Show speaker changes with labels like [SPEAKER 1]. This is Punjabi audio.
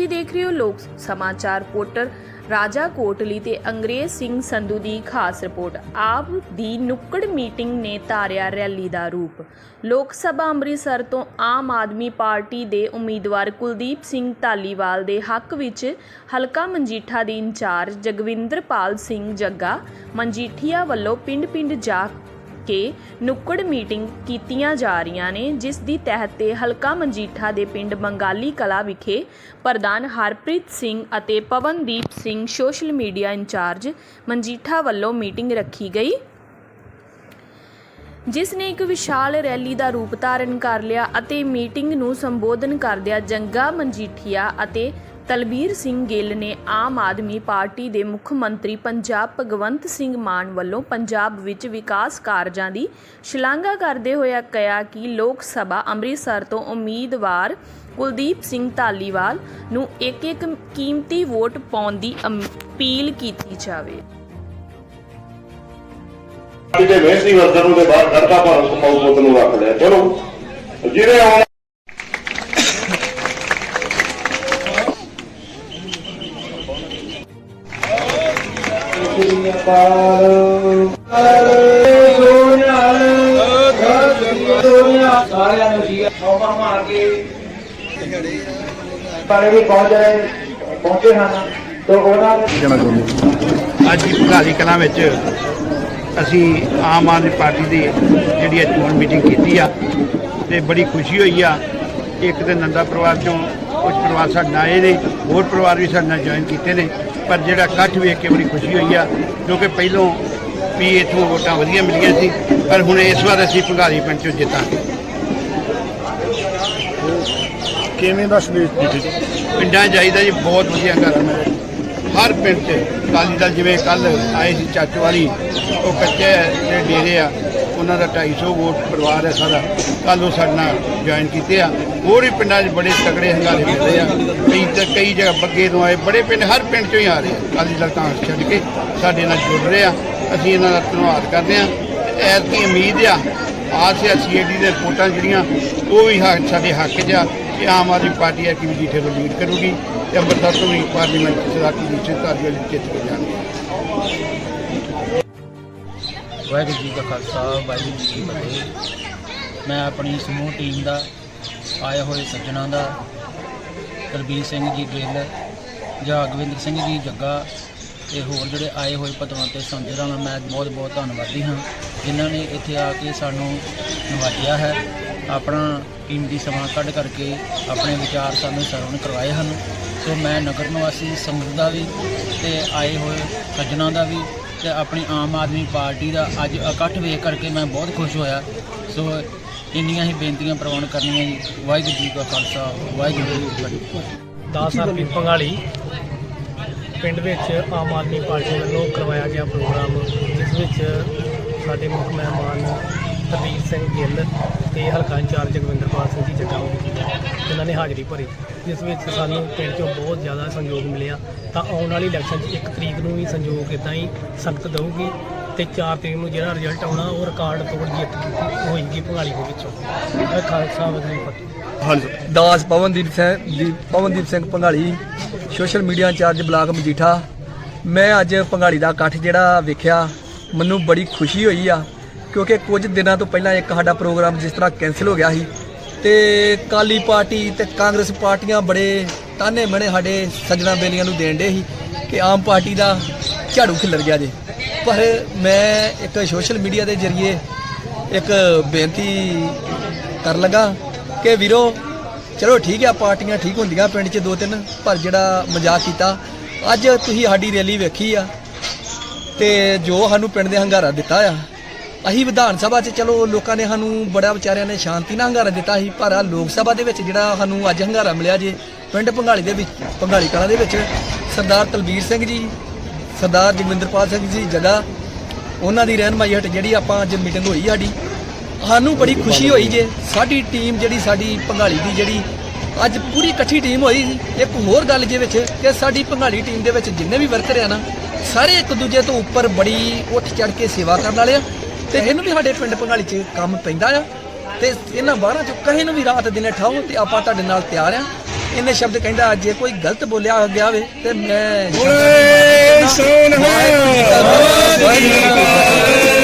[SPEAKER 1] ਤੁਸੀਂ ਦੇਖ ਰਹੇ ਹੋ ਲੋਕ ਸਮਾਚਾਰ ਪੋਰਟਲ ਰਾਜਾ ਕੋਟਲੀ ਤੇ ਅੰਗਰੇਜ਼ ਸਿੰਘ ਸੰਧੂ ਦੀ ਖਾਸ ਰਿਪੋਰਟ। ਆਪ ਦੀ ਨੁੱਕੜ ਮੀਟਿੰਗ ਨੇ ਧਾਰਿਆ ਰੈਲੀ ਦਾ ਰੂਪ। ਲੋਕ ਸਭਾ ਅੰਮ੍ਰਿਤਸਰ ਤੋਂ ਆਮ ਆਦਮੀ ਪਾਰਟੀ ਦੇ ਉਮੀਦਵਾਰ ਕੁਲਦੀਪ ਸਿੰਘ ਢਾਲੀਵਾਲ ਦੇ ਹੱਕ ਵਿੱਚ ਹਲਕਾ ਮਨਜੀਠਾ ਦੀ ਇੰਚਾਰਜ ਜਗਵਿੰਦਰਪਾਲ ਸਿੰਘ ਜੱਗਾ ਮਨਜੀਠੀਆ ਵੱਲੋਂ ਪਿੰਡ-ਪਿੰਡ ਜਾ ਕੇ ਨੁੱਕੜ ਮੀਟਿੰਗ ਕੀਤੀਆਂ ਜਾ ਰਹੀਆਂ ਨੇ, ਜਿਸ ਦੀ ਤਹਿਤ ਤੇ ਹਲਕਾ ਮਨਜੀਠਾ ਦੇ ਪਿੰਡ ਬੰਗਾਲੀ ਕਲਾ ਵਿਖੇ ਪ੍ਰਧਾਨ ਹਰਪ੍ਰੀਤ ਸਿੰਘ ਅਤੇ Pavandeep Singh social media incharge Majitha ਵੱਲੋਂ ਮੀਟਿੰਗ ਰੱਖੀ ਗਈ। ਜਿਸ ਨੇ ਇੱਕ ਵਿਸ਼ਾਲ ਰੈਲੀ ਦਾ ਰੂਪ ਧਾਰਨ ਕਰ ਲਿਆ ਅਤੇ ਮੀਟਿੰਗ ਨੂੰ ਸੰਬੋਧਨ ਕਰਦਿਆਂ ਜੰਗਾ ਮਨਜੀਠੀਆ ਅਤੇ ਤਲਬੀਰ ਸਿੰਘ ਗਿੱਲ ਨੇ ਆਮ ਆਦਮੀ ਪਾਰਟੀ ਦੇ ਮੁੱਖ ਮੰਤਰੀ ਪੰਜਾਬ ਭਗਵੰਤ ਸਿੰਘ ਮਾਨ ਵੱਲੋਂ ਪੰਜਾਬ ਵਿੱਚ ਵਿਕਾਸ ਕਾਰਜਾਂ ਦੀ ਸ਼ਲਾਘਾ ਕਰਦੇ ਹੋਏ ਕਿਹਾ ਕਿ ਲੋਕ ਸਭਾ ਅੰਮ੍ਰਿਤਸਰ ਤੋਂ ਉਮੀਦਵਾਰ ਕੁਲਦੀਪ ਸਿੰਘ ਧਾਲੀਵਾਲ ਨੂੰ ਇੱਕ ਇੱਕ ਕੀਮਤੀ ਵੋਟ ਪਾਉਣ ਦੀ ਅਪੀਲ ਕੀਤੀ ਜਾਵੇ।
[SPEAKER 2] ਜਿਹਦੇ ਵੈਸੀ ਵਰਦਰ ਨੂੰ ਦੇ ਬਾਹਰ ਕਰਤਾ ਪਰ ਕਮਾਉ ਨੂੰ ਰੱਖ ਲਿਆ। ਚਲੋ, ਜਿਹਦੇ ਆਉਣ
[SPEAKER 3] ਸਾਰਿਆਂ ਨੂੰ ਜੀ ਸੌਮਾ ਮਾਰ ਕੇ। ਪਰ ਵੀ ਪਹੁੰਚ ਰਹੇ ਪਹੁੰਚੇ ਹਨ। ਤੇ ਉਹਨਾਂ ਨੇ
[SPEAKER 4] ਅੱਜ ਦੀ ਭਗਾਲੀ ਕਲਾਂ ਵਿੱਚ ਅਸੀਂ ਆਮ ਆਦਮੀ ਪਾਰਟੀ ਦੀ ਜਿਹੜੀ ਅੱਜ ਚੋਣ ਮੀਟਿੰਗ ਕੀਤੀ ਆ ਤੇ ਬੜੀ ਖੁਸ਼ੀ ਹੋਈ ਆ ਇੱਕ ਤੇ ਨੰਦਾ ਪਰਿਵਾਰ ਚੋਂ ਕੁਝ ਪਰਿਵਾਰ ਸਾਡੇ ਨਾਲ ਆਏ ਨੇ ਹੋਰ ਪਰਿਵਾਰ ਵੀ ਸਾਡੇ ਨਾਲ ਜੁਆਇਨ ਕੀਤੇ ਨੇ। ਪਰ ਜਿਹੜਾ ਇਕੱਠ ਵੇਖ ਕੇ ਬੜੀ ਖੁਸ਼ੀ ਹੋਈ ਆ ਕਿਉਂਕਿ ਪਹਿਲੋਂ ਵੀ ਇਥੋਂ ਵੋਟਾਂ ਵਧੀਆ ਮਿਲੀਆਂ ਸੀ ਪਰ ਹੁਣ ਇਸ ਵਾਰ ਅਸੀਂ ਭਗਾਲੀ ਪਿੰਡ ਚੋਂ ਜਿੱਤਾਂਗੇ।
[SPEAKER 5] ਕਿਵੇਂ ਦਾ ਸੰਦੇਸ਼ ਦਿੱਤੀ?
[SPEAKER 4] ਪਿੰਡਾਂ ਜਾਈਦਾ ਜੀ ਬਹੁਤ ਵਧੀਆ ਗੱਲ ਹੈ। ਹਰ ਪਿੰਡ 'ਚ ਅਕਾਲੀ ਦਲ ਜਿਵੇਂ ਕੱਲ ਆਏ ਸੀ ਚਾਚੋ ਵਾਲੀ ਉਹ ਕੱਚੇ ਜਿਹੜੇ ਡੇਰੇ ਆ ਉਹਨਾਂ ਦਾ 250 ਵੋਟ ਪਰਿਵਾਰ ਹੈ ਸਾਰਾ। ਕੱਲ ਉਹ ਸਾਡੇ ਨਾਲ ਜੁਆਇਨ ਕੀਤੇ ਆ। ਹੋਰ ਵੀ ਪਿੰਡਾਂ 'ਚ ਬੜੇ ਤਕੜੇ ਹੰਗਾਰੇ ਮਿਲਦੇ ਆ। ਕਈ ਤੇ ਕਈ ਜਗ੍ਹਾ ਬੱਗੇ ਤੋਂ ਆਏ, ਬੜੇ ਪਿੰਡ ਹਰ ਪਿੰਡ 'ਚੋਂ ਹੀ ਆ ਰਹੇ ਆ। ਅਕਾਲੀ ਦਲ ਤਾਂ ਛੱਡ ਕੇ ਸਾਡੇ ਨਾਲ ਜੁੜ ਰਹੇ ਆ। ਅਸੀਂ ਇਹਨਾਂ ਦਾ ਧੰਨਵਾਦ ਕਰਦੇ ਆ। ਐਸ ਦੀ ਉਮੀਦ ਆ, ਆਸ ਆ ਸੀਏਡੀ ਦੇ ਰਿਪੋਰਟਾਂ ਜਿਹੜੀਆਂ, ਉਹ ਵੀ ਹੱਕ ਸਾਡੇ ਹੱਕ 'ਚ ਆ ਕਿ ਆਮ ਆਦਮੀ ਪਾਰਟੀ ਆ ਕਿ ਲੀਡ ਕਰੂਗੀ ਤੇ ਅੰਮ੍ਰਿਤਸਰ ਤੋਂ ਵੀ ਪਾਰਲੀਮੈਂਟ ਸਦਾਕੀ ਦੀ ਸਿੱਧਾਰੀ ਵਾਲੀ ਜਿੱਤ ਕੇ ਜਾਣਗੇ।
[SPEAKER 6] ਵਾਹਿਗੁਰੂ ਜੀ ਕਾ ਖਾਲਸਾ, ਵਾਹਿਗੁਰੂ ਜੀ ਕੀ ਫਤਿਹ। ਮੈਂ ਆਪਣੀ ਸਮੂਹ ਟੀਮ ਦਾ, ਆਏ ਹੋਏ ਸੱਜਣਾ ਦਾ, ਤਰਬੀਰ ਸਿੰਘ ਜੀ ਗਿੱਲ ਜਗਵਿੰਦਰ ਸਿੰਘ ਜੀ ਜੱਗਾ ਤੇ ਹੋਰ ਜਿਹੜੇ ਆਏ ਹੋਏ ਪਤਵੰਤ ਤੇ ਸੰਜਰਾਂ ਦਾ ਮੈਂ ਬਹੁਤ ਬਹੁਤ ਧੰਨਵਾਦੀ ਹਾਂ, ਜਿਨ੍ਹਾਂ ਨੇ ਇੱਥੇ ਆ ਕੇ ਸਾਨੂੰ ਨਵਾਜਿਆ ਹੈ। ਆਪਣਾ ਕੀਮਤੀ ਸਮਾਂ ਕੱਢ ਕਰਕੇ ਆਪਣੇ ਵਿਚਾਰ ਸਾਨੂੰ ਸਰਵਣ ਕਰਵਾਏ ਹਨ। ਸੋ ਮੈਂ ਨਗਰ ਨਿਵਾਸੀ ਸਮੂਹ ਦਾ ਵੀ ਤੇ ਆਏ ਹੋਏ ਸੱਜਣਾ ਦਾ ਵੀ ਤੇ ਆਪਣੀ ਆਮ ਆਦਮੀ ਪਾਰਟੀ ਦਾ ਅੱਜ ਇਕੱਠ ਵੇਖ ਕਰਕੇ ਮੈਂ ਬਹੁਤ ਖੁਸ਼ ਹੋਇਆ। ਸੋ ਇੰਨੀਆਂ ਹੀ ਬੇਨਤੀਆਂ ਪ੍ਰਵਾਨ ਕਰਨੀਆਂ ਜੀ। ਵਾਹਿਗੁਰੂ ਜੀ ਕਾ ਖਾਲਸਾ, ਵਾਹਿਗੁਰੂ ਜੀ ਕੀ ਫਤਿਹ।
[SPEAKER 5] 10 ਹਰਪੀ ਪੰਗਾਲੀ ਪਿੰਡ ਵਿੱਚ ਆਮ ਆਦਮੀ ਪਾਰਟੀ ਵੱਲੋਂ ਕਰਵਾਇਆ ਗਿਆ ਪ੍ਰੋਗਰਾਮ, ਜਿਸ ਵਿੱਚ ਸਾਡੇ ਮੁੱਖ ਮਹਿਮਾਨ ਤਰਵੀਰ ਸਿੰਘ ਗਿੱਲ ਤੇ ਹਲਕਾ ਇੰਚਾਰਜ ਜਗਵਿੰਦਰਪਾਲ ਸਿੰਘ ਜੀ ਜੱਗਾ ਉਹਨਾਂ ਨੇ ਹਾਜ਼ਰੀ ਭਰੀ ਜਿਸ ਵਿੱਚ ਸਾਨੂੰ ਪਿੰਡ ਚੋਂ ਬਹੁਤ ਜ਼ਿਆਦਾ ਸਹਿਯੋਗ ਮਿਲਿਆ। ਤਾਂ ਆਉਣ ਵਾਲੀ ਇਲੈਕਸ਼ਨ 'ਚ 1 ਤਰੀਕ ਨੂੰ ਵੀ ਸਹਿਯੋਗ ਇਦਾਂ ਹੀ ਸਖਤ ਦਊਗੀ ਤੇ 4 ਤਰੀਕ ਨੂੰ ਜਿਹੜਾ ਰਿਜ਼ਲਟ ਆਉਣਾ ਉਹ ਰਿਕਾਰਡ ਤੋੜ ਜਿੱਤ ਹੋਏਗੀ ਭੰਗਾਲੀ ਦੇ ਵਿੱਚੋਂ। ਖਾਲਸਾ ਕੀ ਫਤਿਹ।
[SPEAKER 7] ਹਾਂਜੀ। ਦਾਸ ਪਵਨਦੀਪ ਸਿੰਘ ਦੀ Pawandeep Singh Pangali social media incharge block Majitha. ਮੈਂ ਅੱਜ ਪੰਗਾਲੀ ਦਾ ਇਕੱਠ ਜਿਹੜਾ ਵੇਖਿਆ ਮੈਨੂੰ ਬੜੀ ਖੁਸ਼ੀ ਹੋਈ ਆ ਕਿਉਂਕਿ ਕੁਝ ਦਿਨਾਂ ਤੋਂ ਪਹਿਲਾਂ ਇੱਕ ਸਾਡਾ ਪ੍ਰੋਗਰਾਮ ਜਿਸ ਤਰ੍ਹਾਂ ਕੈਨਸਲ ਹੋ ਗਿਆ ਸੀ ਤੇ ਕਾਲੀ ਪਾਰਟੀ ਤੇ ਕਾਂਗਰਸ ਪਾਰਟੀਆਂ ਬੜੇ ਤਾਨੇ ਮਣੇ ਸਾਡੇ ਸੱਜਣਾ ਬੇਲੀਆਂ ਨੂੰ ਦੇਣ ਦੇ ਸੀ ਕਿ ਆਮ ਪਾਰਟੀ ਦਾ ਝਾੜੂ ਖਿਲਰ ਗਿਆ ਜੇ। ਪਰ ਮੈਂ ਇੱਕ ਸੋਸ਼ਲ ਮੀਡੀਆ ਦੇ ਜ਼ਰੀਏ ਇੱਕ ਬੇਨਤੀ ਕਰਨ ਲੱਗਾ ਕਿ ਵੀਰੋ, ਚਲੋ ਠੀਕ ਆ, ਪਾਰਟੀਆਂ ਠੀਕ ਹੁੰਦੀਆਂ ਪਿੰਡ 'ਚ ਦੋ ਤਿੰਨ, ਪਰ ਜਿਹੜਾ ਮਜ਼ਾਕ ਕੀਤਾ, ਅੱਜ ਤੁਸੀਂ ਸਾਡੀ ਰੈਲੀ ਵੇਖੀ ਆ ਤੇ ਜੋ ਸਾਨੂੰ ਪਿੰਡ ਦੇ ਹੰਗਾਰਾ ਦਿੱਤਾ ਆ ਅਸੀਂ ਵਿਧਾਨ ਸਭਾ 'ਚ ਚਲੋ ਲੋਕਾਂ ਨੇ ਸਾਨੂੰ ਬੜਾ ਵਿਚਾਰਿਆਂ ਨੇ ਸ਼ਾਂਤੀ ਨਾਲ ਹੰਗਾਰਾ ਦਿੱਤਾ ਸੀ, ਪਰ ਆ ਲੋਕ ਸਭਾ ਦੇ ਵਿੱਚ ਜਿਹੜਾ ਸਾਨੂੰ ਅੱਜ ਹੰਗਾਰਾ ਮਿਲਿਆ ਜੇ, ਪਿੰਡ ਭੰਗਾਲੀ ਦੇ ਵਿੱਚ, ਭੰਗਾਲੀ ਕਲਾਂ ਦੇ ਵਿੱਚ, ਸਰਦਾਰ ਤਲਬੀਰ ਸਿੰਘ ਜੀ, ਸਰਦਾਰ ਜਗਵਿੰਦਰਪਾਲ ਸਿੰਘ ਜੀ ਜਗਾ ਉਹਨਾਂ ਦੀ ਰਹਿਨਮਾਈ ਹਟ ਜਿਹੜੀ ਆਪਾਂ ਅੱਜ ਮੀਟਿੰਗ ਹੋਈ ਸਾਡੀ, ਸਾਨੂੰ ਬੜੀ ਖੁਸ਼ੀ ਹੋਈ ਜੇ, ਸਾਡੀ ਟੀਮ ਜਿਹੜੀ ਸਾਡੀ ਭੰਗਾਲੀ ਦੀ ਜਿਹੜੀ ਅੱਜ ਪੂਰੀ ਇਕੱਠੀ ਟੀਮ ਹੋਈ ਇੱਕ ਹੋਰ ਗੱਲ ਜੇ ਵਿੱਚ ਕਿ ਸਾਡੀ ਭੰਗਾਲੀ ਟੀਮ ਦੇ ਵਿੱਚ ਜਿੰਨੇ ਵੀ ਵਰਕਰ ਆ ਨਾ, ਸਾਰੇ ਇੱਕ ਦੂਜੇ ਤੋਂ ਉੱਪਰ ਬੜੀ ਉੱਠ ਚੜ ਕੇ ਸੇਵਾ ਕਰਨ ਵਾਲੇ ਆ ਤੇ ਇਹਨੂੰ ਵੀ ਸਾਡੇ ਪਿੰਡ ਭੰਗਾਲੀ 'ਚ ਕੰਮ ਪੈਂਦਾ ਆ। ਤੇ ਇਹਨਾਂ ਬਾਹਰਾਂ ਚੋਂ ਕਹੇ ਨੂੰ ਵੀ ਰਾਤ ਦਿਨੇ ਠਾਓ ਤੇ ਆਪਾਂ ਤੁਹਾਡੇ ਨਾਲ ਤਿਆਰ ਆ। ਇਹਨੇ ਸ਼ਬਦ ਕਹਿੰਦਾ ਜੇ ਕੋਈ ਗਲਤ ਬੋਲਿਆ ਗਿਆ ਹੋਵੇ ਤੇ ਮੈਂ
[SPEAKER 4] ਸੋਨਹਾ
[SPEAKER 7] ਵਾਹਿਗੁਰੂ